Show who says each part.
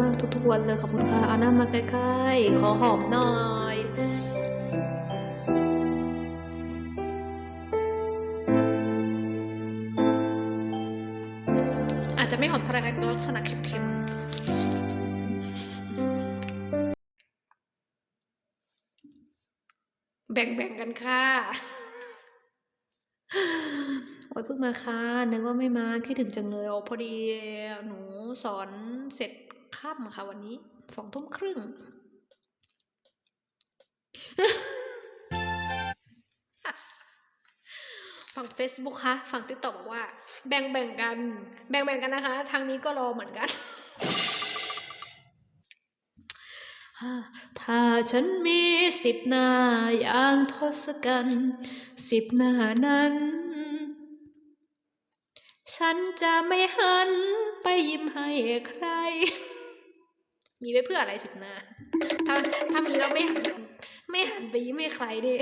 Speaker 1: มากทุกๆวันเลยขอบคุณค่ะเอาหน้ามาใกล้ๆขอหอมหน่อยอาจจะไม่หอมท่าไหร่นะลักษณะเค็มๆแบ่งๆกันค่ะโอ้ยเพิ่งมาค่ะนึกว่าไม่มาคิดถึงจังเลยโอ้พอดีหนูสอนเสร็จ ค่ำค่ะวันนี้สองทุ่มครึ่ง ฝั่ง Facebook คะฝั่งติ๊กต็อกบอกว่า แบ่งแบ่งกัน แบ่งแบ่งกันนะคะ ทางนี้ก็รอเหมือนกัน ถ้าฉันมีสิบหน้าอย่างทศกัณฐ์สิบหน้านั้น ฉันจะไม่หันไปยิ้มให้ใคร มีไว้เพื่ออะไรสิบหน้า ถ้าถ้ามีเราไม่หันไม่หันไปยิ้มให้ใครดิ